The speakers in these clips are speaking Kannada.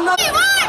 ಎಲ್ಲ ಹನ್ನೊಂದು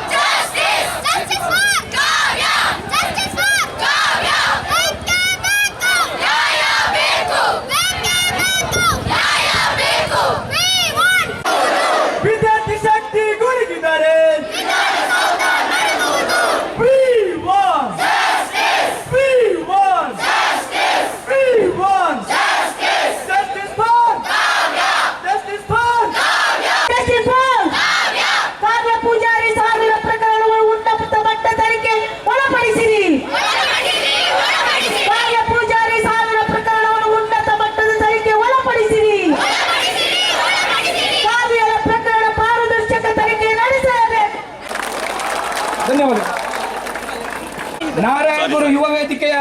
ಯುವ ವೇದಿಕೆಯ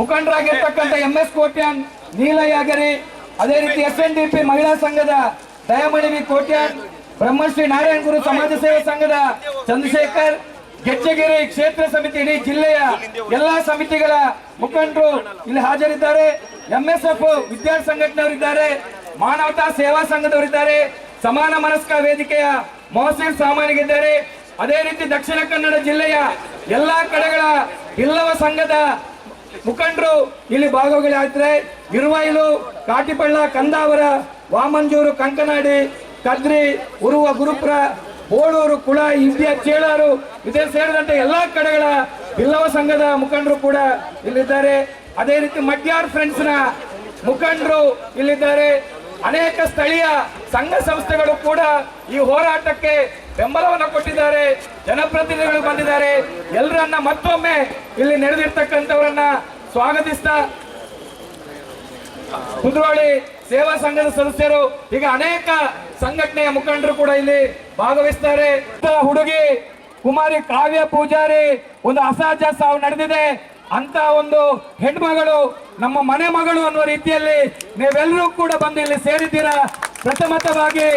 ಮುಖಂಡರಾಗಿರ್ತಕ್ಕಂಥ ಎಂ ಎಸ್ ಕೋಟ್ಯಾನ್ ನೀಲಯಾಗರಿ ಅದೇ ರೀತಿ ಎಸ್ ಎನ್ ಡಿ ಪಿ ಮಹಿಳಾ ಸಂಘದ ದಯಾಮಣಿ ವಿ ಕೋಟ್ಯಾನ್, ಬ್ರಹ್ಮಶ್ರೀ ನಾರಾಯಣ ಗುರು ಸಮಾಜ ಸೇವಾ ಸಂಘದ ಚಂದ್ರಶೇಖರ್, ಗೆಜ್ಜಗಿರಿ ಕ್ಷೇತ್ರ ಸಮಿತಿ ಇಡೀ ಜಿಲ್ಲೆಯ ಎಲ್ಲಾ ಸಮಿತಿಗಳ ಮುಖಂಡರು ಇಲ್ಲಿ ಹಾಜರಿದ್ದಾರೆ. ಎಂಎಸ್ಎಫ್ ವಿದ್ಯಾರ್ಥಿ ಸಂಘಟನೆಯವರಿದ್ದಾರೆ, ಮಾನವತಾ ಸೇವಾ ಸಂಘದವರಿದ್ದಾರೆ, ಸಮಾನ ಮನಸ್ಕ ವೇದಿಕೆಯ ಮೊಹಸಿನ್ ಸಾಮಾನ್ಯರಿದ್ದಾರೆ. ಅದೇ ರೀತಿ ದಕ್ಷಿಣ ಕನ್ನಡ ಜಿಲ್ಲೆಯ ಎಲ್ಲಾ ಕಡೆಗಳ ಇಲ್ಲವ ಸಂಘದ ಮುಖಂಡರು, ಇಲ್ಲಿ ಭಾಗವಹಿಸಿದ್ರೆ ಇರುವೈಲು ಕಾಟಿಪಳ್ಳ ಕಂದಾವರ ವಾಮಂಜೂರು ಕಂಕನಾಡಿ, ಕದ್ರಿ, ಉರುವ ಗುರುಪುರ, ಬೋಳೂರು ಕುಳ, ಇಂಡಿಯಾ ಚೇಳಾರು, ಇದೇ ಸೇರಿದಂತೆ ಎಲ್ಲಾ ಕಡೆಗಳ ಇಲ್ಲವ ಸಂಘದ ಮುಖಂಡರು ಕೂಡ ಇಲ್ಲಿದ್ದಾರೆ. ಅದೇ ರೀತಿ ಮಡ್ಯಾರ್ ಫ್ರೆಂಡ್ಸ್ನ ಮುಖಂಡರು ಇಲ್ಲಿದ್ದಾರೆ. ಅನೇಕ ಸ್ಥಳೀಯ ಸಂಘ ಸಂಸ್ಥೆಗಳು ಕೂಡ ಈ ಹೋರಾಟಕ್ಕೆ ಬೆಂಬಲವನ್ನು ಕೊಟ್ಟಿದ್ದಾರೆ, ಜನಪ್ರತಿನಿಧಿಗಳು ಬಂದಿದ್ದಾರೆ ಎಲ್ಲರನ್ನ ಮತ್ತೊಮ್ಮೆ ಇಲ್ಲಿ ನಡೆದಿರ್ತಕ್ಕಂಥವರನ್ನ ಸ್ವಾಗತಿಸ್ತಾ ಕುದ್ರೋಳಿ ಸೇವಾ ಸಂಘದ ಸದಸ್ಯರು, ಈಗ ಅನೇಕ ಸಂಘಟನೆಯ ಮುಖಂಡರು ಕೂಡ ಇಲ್ಲಿ ಭಾಗವಹಿಸ್ತಾರೆ. ಹುಡುಗಿ ಕುಮಾರಿ ಕಾವ್ಯ ಪೂಜಾರಿ, ಒಂದು ಅಸಹಜ ಸಾವು ನಡೆದಿದೆ. ಅಂತ ಒಂದು ಹೆಣ್ಮಗಳು, ನಮ್ಮ ಮನೆ ಮಗಳು ಅನ್ನುವ ರೀತಿಯಲ್ಲಿ ನೀವೆಲ್ಲರೂ ಕೂಡ ಬಂದು ಇಲ್ಲಿ ಸೇರಿದ್ದೀರಾ? ಪ್ರಥಮತವಾಗಿ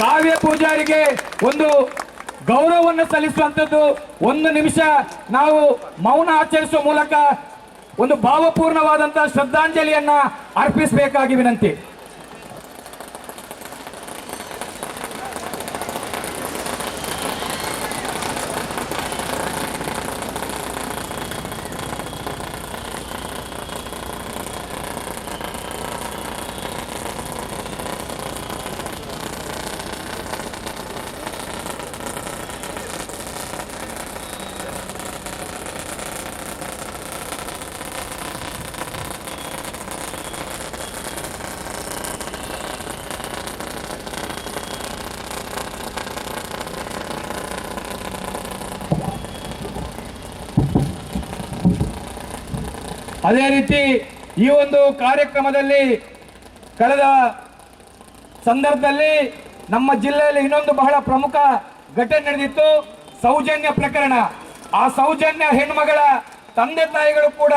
ಕಾವ್ಯ ಪೂಜಾರಿಗೆ ಒಂದು ಗೌರವವನ್ನು ಸಲ್ಲಿಸುವಂಥದ್ದು. ಒಂದು ನಿಮಿಷ ನಾವು ಮೌನ ಆಚರಿಸುವ ಮೂಲಕ ಒಂದು ಭಾವಪೂರ್ಣವಾದಂತಹ ಶ್ರದ್ಧಾಂಜಲಿಯನ್ನ ಅರ್ಪಿಸಬೇಕಾಗಿ ವಿನಂತಿ. ಅದೇ ರೀತಿ ಈ ಒಂದು ಕಾರ್ಯಕ್ರಮದಲ್ಲಿ ಕಳೆದ ಸಂದರ್ಭದಲ್ಲಿ ನಮ್ಮ ಜಿಲ್ಲೆಯಲ್ಲಿ ಇನ್ನೊಂದು ಬಹಳ ಪ್ರಮುಖ ಘಟನೆ ನಡೆದಿತ್ತು, ಸೌಜನ್ಯ ಪ್ರಕರಣ. ಆ ಸೌಜನ್ಯ ಹೆಣ್ಮಗಳ ತಂದೆ ತಾಯಿಗಳು ಕೂಡ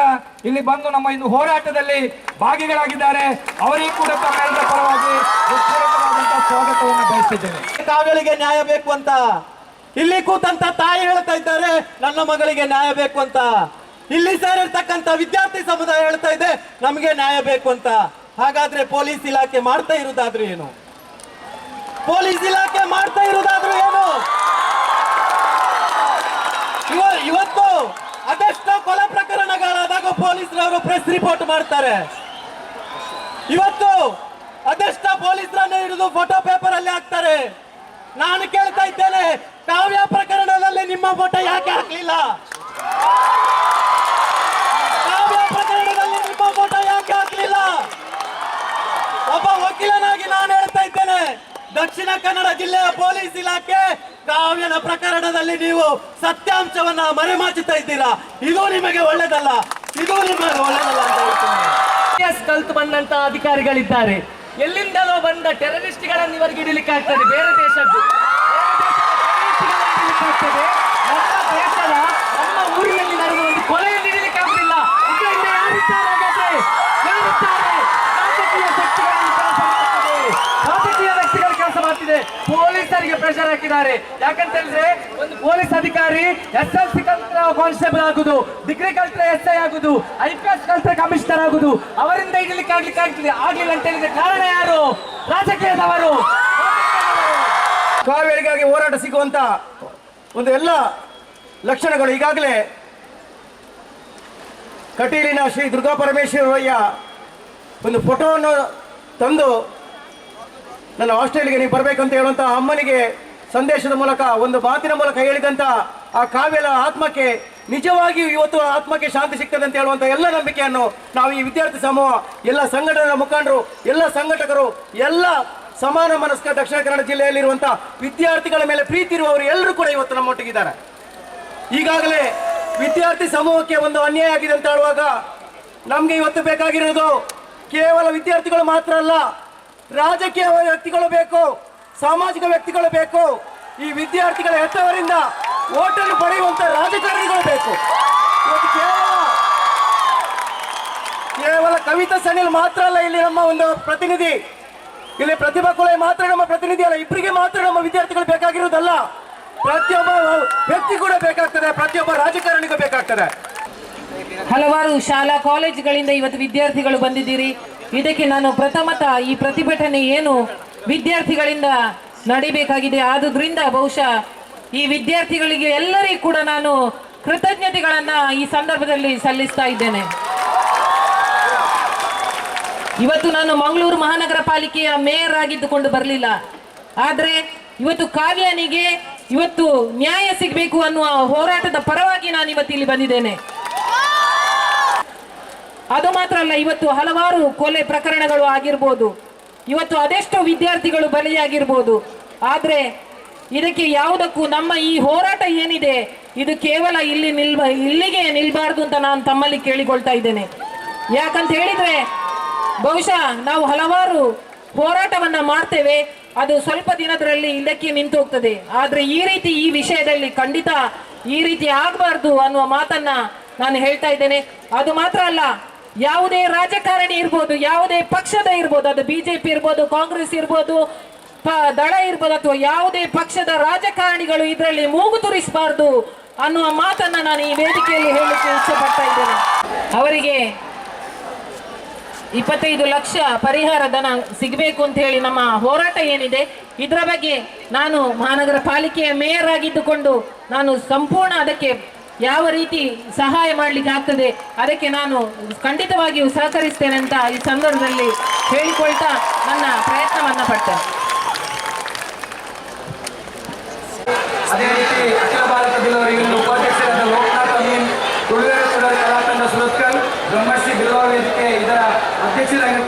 ಇಲ್ಲಿ ಬಂದು ನಮ್ಮ ಇಂದು ಹೋರಾಟದಲ್ಲಿ ಭಾಗಿಗಳಾಗಿದ್ದಾರೆ. ಅವರಿಗೂ ಕೂಡ ತಮ್ಮೆಲ್ಲರ ಪರವಾಗಿ ಸ್ವಾಗತವನ್ನು ಬಯಸಿದ್ದೇನೆ ನ್ಯಾಯ ಬೇಕು ಅಂತ. ಇಲ್ಲಿ ಕೂತಂತ ತಾಯಿ ಹೇಳ್ತಾ ಇದ್ದಾರೆ, ನನ್ನ ಮಗಳಿಗೆ ನ್ಯಾಯ ಬೇಕು ಅಂತ. ಇಲ್ಲಿ ಸರ್ ಸೇರಿರ್ತಕ್ಕಂಥ ವಿದ್ಯಾರ್ಥಿ ಸಮುದಾಯ ಹೇಳ್ತಾ ಇದೆ, ನಮಗೆ ನ್ಯಾಯ ಬೇಕು ಅಂತ. ಹಾಗಾದ್ರೆ ಪೊಲೀಸ್ ಇಲಾಖೆ ಮಾಡ್ತಾ ಇರುದಾದ್ರೂ ಏನು? ಪೊಲೀಸ್ ಇಲಾಖೆ ಮಾಡ್ತಾ ಇರುದಾದ್ರೂ ಏನು? ಇವ- ಇವತ್ತು ಅದೆಷ್ಟೋ ಕೊಲೆ ಪ್ರಕರಣಗಳಾದಾಗ ಪೊಲೀಸರವರು ಪ್ರೆಸ್ ರಿಪೋರ್ಟ್ ಮಾಡ್ತಾರೆ. ಇವತ್ತು ಅದೆಷ್ಟ ಪೊಲೀಸರನ್ನ ಹಿಡಿದು ಫೋಟೋ ಪೇಪರ್ ಅಲ್ಲಿ ಹಾಕ್ತಾರೆ. ನಾನು ಕೇಳ್ತಾ ಇದ್ದೇನೆ, ಕಾವ್ಯ ಪ್ರಕರಣದಲ್ಲಿ ನಿಮ್ಮ ಫೋಟೋ ಯಾಕೆ ಹಾಕ್ಲಿಲ್ಲ ಕಾವ್ಯ ಪ್ರಕರಣದಲ್ಲಿ ನಿಮ್ಮ ಫೋಟೋ ಯಾಕೆ ಹಾಕ್ಲಿಲ್ಲ ಒಬ್ಬ ವಕೀಲನಾಗಿ ನಾನು ಹೇಳ್ತಾ ಇದ್ದೇನೆ ದಕ್ಷಿಣ ಕನ್ನಡ ಜಿಲ್ಲೆಯ ಪೊಲೀಸ್ ಇಲಾಖೆ ಕಾವ್ಯನ ಪ್ರಕರಣದಲ್ಲಿ ನೀವು ಸತ್ಯಾಂಶವನ್ನ ಮರೆಮಾಚುತ್ತಾ ಇದ್ದೀರಾ? ಇದು ನಿಮಗೆ ಒಳ್ಳೇದಲ್ಲ ಇದು ನಿಮಗೆ ಒಳ್ಳೇದಲ್ಲ ಅಂತ ಹೇಳ್ತೀನಿ. ಕಲ್ತು ಬಂದಂತ ಅಧಿಕಾರಿಗಳಿದ್ದಾರೆ. ಎಲ್ಲಿಂದಲೋ ಬಂದ ಟೆರರಿಸ್ಟ್ಗಳನ್ನು ಇವರಿಗೆ ಇಡಲಿಕ್ಕೆ ಆಗ್ತದೆ ಬೇರೆ ದೇಶದ್ದು. ದೇಶದ. ನಮ್ಮ ಊರಿನಲ್ಲಿ ನಡೆದ ಒಂದು ಕೊಲೆಯನ್ನು ಮಾಡ್ತಿದೆ ಪೊಲೀಸರಿಗೆ ಪ್ರೆಷರ್ ಹಾಕಿದ್ದಾರೆ. ಯಾಕಂತ ಹೇಳಿದ್ರೆ ಒಂದು ಪೊಲೀಸ್ ಅಧಿಕಾರಿ ಎಸ್ ಎಲ್ ಸಿ ಕಲ್ತ್ರ ಕಾನ್ಸ್ಟೇಬಲ್ ಆಗುದು ಡಿಗ್ರಿ ಕಲ್ತ್ರ ಎಸ್ ಐ ಆಗುದು ಐ ಪಿ ಎಸ್ ಕಲ್ತ್ರ ಕಮಿಷನರ್ ಆಗುದು. ಅವರಿಂದ ಇಡಲಿಕ್ಕೆ ಆಗ್ಲಿಕ್ಕೆ ಆಗ್ಲಿಲ್ಲ ಆಗ್ಲಿಲ್ಲ ಅಂತ ಹೇಳಿದ್ರೆ ಕಾರಣ ಯಾರು? ರಾಜಕೀಯದವರು. ಕಾವೇರಿಗಾಗಿ ಹೋರಾಟ ಸಿಗುವಂತ ಒಂದು ಎಲ್ಲ ಲಕ್ಷಣಗಳು ಈಗಾಗಲೇ ಕಟೀಲಿನ ಶ್ರೀ ದುರ್ಗಾ ಪರಮೇಶ್ವರಯ್ಯ ಒಂದು ಫೋಟೋವನ್ನು ತಂದು ನನ್ನ ಹಾಸ್ಟೆಲ್ಗೆ ನೀವು ಬರಬೇಕಂತ ಹೇಳುವಂತ ಅಮ್ಮನಿಗೆ ಸಂದೇಶದ ಮೂಲಕ, ಒಂದು ಮಾತಿನ ಮೂಲಕ ಹೇಳಿದಂತ ಆ ಕಾವ್ಯದ ಆತ್ಮಕ್ಕೆ, ನಿಜವಾಗಿಯೂ ಇವತ್ತು ಆತ್ಮಕ್ಕೆ ಶಾಂತಿ ಸಿಗ್ತದೆ ಅಂತ ಹೇಳುವಂತ ಎಲ್ಲ ನಂಬಿಕೆಯನ್ನು ನಾವು ಈ ವಿದ್ಯಾರ್ಥಿ ಸಮೂಹ, ಎಲ್ಲ ಸಂಘಟನೆಗಳ ಮುಖಂಡರು, ಎಲ್ಲ ಸಂಘಟಕರು, ಎಲ್ಲ ಸಮಾನ ಮನಸ್ಕ ದಕ್ಷಿಣ ಕನ್ನಡ ಜಿಲ್ಲೆಯಲ್ಲಿರುವಂಥ ವಿದ್ಯಾರ್ಥಿಗಳ ಮೇಲೆ ಪ್ರೀತಿ ಇರುವವರು ಎಲ್ಲರೂ ಕೂಡ ಇವತ್ತು ನಮ್ಮೊಟ್ಟಿಗಿದ್ದಾರೆ ಈಗಾಗಲೇ ವಿದ್ಯಾರ್ಥಿ ಸಮೂಹಕ್ಕೆ ಒಂದು ಅನ್ಯಾಯ ಆಗಿದೆ ಅಂತ ಹೇಳುವಾಗ ನಮ್ಗೆ ಇವತ್ತು ಬೇಕಾಗಿರೋದು ಕೇವಲ ವಿದ್ಯಾರ್ಥಿಗಳು ಮಾತ್ರ ಅಲ್ಲ ರಾಜಕೀಯ ವ್ಯಕ್ತಿಗಳು ಬೇಕು, ಸಾಮಾಜಿಕ ವ್ಯಕ್ತಿಗಳು ಬೇಕು, ಈ ವಿದ್ಯಾರ್ಥಿಗಳ ಹೆತ್ತವರಿಂದ ಓಟನ್ನು ಪಡೆಯುವಂತ ರಾಜಕಾರಣಿಗಳು ಬೇಕು. ಕೇವಲ ಕವಿತಾ ಸನಿಲ್ ಮಾತ್ರ ಅಲ್ಲ, ಇಲ್ಲಿ ನಮ್ಮ ಒಂದು ಪ್ರತಿನಿಧಿ, ಇಲ್ಲಿ ಪ್ರತಿಭಾ ಕೊಲೆ ಮಾತ್ರ ನಮ್ಮ ಪ್ರತಿನಿಧಿ ಅಲ್ಲ ಇಬ್ಬರಿಗೆ ಮಾತ್ರ ನಮ್ಮ ವಿದ್ಯಾರ್ಥಿಗಳು ಬೇಕಾಗಿರುವುದಲ್ಲ. ಪ್ರತಿಯೊಬ್ಬ ವ್ಯಕ್ತಿ ಕೂಡ ಬೇಕಾಗ್ತದೆ, ಪ್ರತಿಯೊಬ್ಬ ರಾಜಕಾರಣಿಗೂ ಬೇಕಾಗ್ತದೆ. ಹಲವಾರು ಶಾಲಾ ಕಾಲೇಜುಗಳಿಂದ ಇವತ್ತು ವಿದ್ಯಾರ್ಥಿಗಳು ಬಂದಿದ್ದೀರಿ. ಇದಕ್ಕೆ ನಾನು ಪ್ರಥಮತ ಈ ಪ್ರತಿಭಟನೆ ಏನು ವಿದ್ಯಾರ್ಥಿಗಳಿಂದ ನಡಿಬೇಕಾಗಿದೆ. ಆದುದರಿಂದ ಬಹುಶಃ ಈ ವಿದ್ಯಾರ್ಥಿಗಳಿಗೆ ಎಲ್ಲರಿಗೂ ಕೂಡ ನಾನು ಕೃತಜ್ಞತೆಗಳನ್ನ ಈ ಸಂದರ್ಭದಲ್ಲಿ ಸಲ್ಲಿಸ್ತಾ ಇದ್ದೇನೆ. ಇವತ್ತು ನಾನು ಮಂಗಳೂರು ಮಹಾನಗರ ಪಾಲಿಕೆಯ ಮೇಯರ್ ಆಗಿದ್ದುಕೊಂಡು ಬರಲಿಲ್ಲ. ಆದರೆ ಇವತ್ತು ಕಾವ್ಯನಿಗೆ ಇವತ್ತು ನ್ಯಾಯ ಸಿಗಬೇಕು ಅನ್ನುವ ಹೋರಾಟದ ಪರವಾಗಿ ನಾನು ಇವತ್ತು ಇಲ್ಲಿ ಬಂದಿದ್ದೇನೆ. ಅದು ಮಾತ್ರ ಅಲ್ಲ, ಇವತ್ತು ಹಲವಾರು ಕೊಲೆ ಪ್ರಕರಣಗಳು ಆಗಿರ್ಬೋದು. ಇವತ್ತು ಅದೆಷ್ಟೋ ವಿದ್ಯಾರ್ಥಿಗಳು ಬಲಿಯಾಗಿರ್ಬೋದು. ಆದರೆ ಇದಕ್ಕೆ ಯಾವುದಕ್ಕೂ ನಮ್ಮ ಈ ಹೋರಾಟ ಏನಿದೆ, ಇದು ಕೇವಲ ಇಲ್ಲಿ ನಿಲ್ಬ, ಇಲ್ಲಿಗೆ ನಿಲ್ಬಾರ್ದು ಅಂತ ನಾನು ತಮ್ಮಲ್ಲಿ ಕೇಳಿಕೊಳ್ತಾ ಇದ್ದೇನೆ. ಯಾಕಂತ ಹೇಳಿದ್ರೆ, ಬಹುಶಃ ನಾವು ಹಲವಾರು ಹೋರಾಟವನ್ನು ಮಾಡ್ತೇವೆ, ಅದು ಸ್ವಲ್ಪ ದಿನದರಲ್ಲಿ ಇದಕ್ಕೆ ನಿಂತು ಹೋಗ್ತದೆ ಆದರೆ ಈ ರೀತಿ ಈ ವಿಷಯದಲ್ಲಿ ಖಂಡಿತ ಈ ರೀತಿ ಆಗಬಾರ್ದು ಅನ್ನುವ ಮಾತನ್ನ ನಾನು ಹೇಳ್ತಾ ಇದ್ದೇನೆ. ಅದು ಮಾತ್ರ ಅಲ್ಲ ಯಾವುದೇ ರಾಜಕಾರಣಿ ಇರ್ಬೋದು, ಯಾವುದೇ ಪಕ್ಷದ ಇರ್ಬೋದು, ಅದು ಬಿಜೆಪಿ ಇರ್ಬೋದು, ಕಾಂಗ್ರೆಸ್ ಇರ್ಬೋದು ದಳ ಇರ್ಬೋದು, ಅಥವಾ ಯಾವುದೇ ಪಕ್ಷದ ರಾಜಕಾರಣಿಗಳು ಇದರಲ್ಲಿ ಮೂಗು ತುರಿಸಬಾರ್ದು ಅನ್ನುವ ಮಾತನ್ನ ನಾನು ಈ ವೇದಿಕೆಯಲ್ಲಿ ಹೇಳಲಿಕ್ಕೆ ಇಚ್ಛೆ ಪಡ್ತಾ ಇದ್ದೇನೆ. ಅವರಿಗೆ ಇಪ್ಪತ್ತೈದು ಲಕ್ಷ ಪರಿಹಾರ ಧನ ಸಿಗಬೇಕು ಅಂತ ಹೇಳಿ ನಮ್ಮ ಹೋರಾಟ ಏನಿದೆ, ಇದರ ಬಗ್ಗೆ ನಾನು ಮಹಾನಗರ ಪಾಲಿಕೆಯ ಮೇಯರ್ ಆಗಿದ್ದುಕೊಂಡು ನಾನು ಸಂಪೂರ್ಣ ಅದಕ್ಕೆ ಯಾವ ರೀತಿ ಸಹಾಯ ಮಾಡಲಿಕ್ಕೆ ಆಗ್ತದೆ, ಅದಕ್ಕೆ ನಾನು ಖಂಡಿತವಾಗಿಯೂ ಸಹಕರಿಸ್ತೇನೆ ಅಂತ ಈ ಸಂದರ್ಭದಲ್ಲಿ ಹೇಳಿಕೊಳ್ತಾ ನನ್ನ ಪ್ರಯತ್ನವನ್ನ ಪಡ್ತೇನೆ. ಅದೇ ರೀತಿ ಅಖಿಲ ಭಾರತ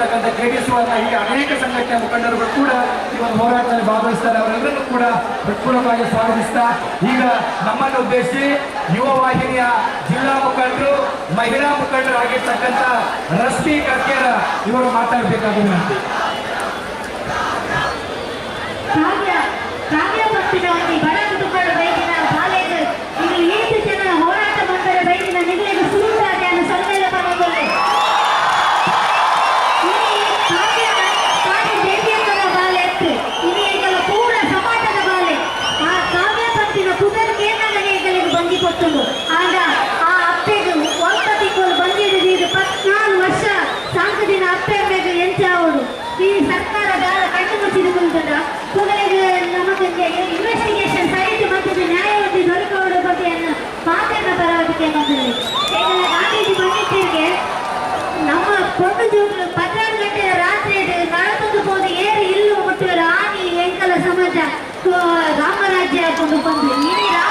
ಅಧ್ಯಕ್ಷರಾಗಿರ್ತಕ್ಕಂಥ ಜೆ ಡಿ ಎಸ್ ಹೀಗೆ ಅನೇಕ ಸಂಘಟನೆ ಮುಖಂಡರುಗಳು ಕೂಡ ಈ ಒಂದು ಹೋರಾಟದಲ್ಲಿ ಭಾಗವಹಿಸ್ತಾರೆ. ಅವರೆಲ್ಲರೂ ಕೂಡ ಹೃತ್ಪೂರ್ವಕವಾಗಿ ಸ್ವಾಗತಿಸ್ತಾ, ಈಗ ನಮ್ಮನ್ನು ಉದ್ದೇಶಿಸಿ ಯುವ ವಾಹಿನಿಯ ಜಿಲ್ಲಾ ಮುಖಂಡರು, ಮಹಿಳಾ ಮುಖಂಡರು ಆಗಿರ್ತಕ್ಕಂಥ ರಸ್ತಿ ಕರ್ಕೇರ ಇವರು ಮಾತಾಡಬೇಕಾದ ವಿನಂತಿ. ರಾಮರಾಜ್ಯ ಹಾಕೊಂಡು ಬಂದು ಈ ರಾಮರಾಜ್ಯ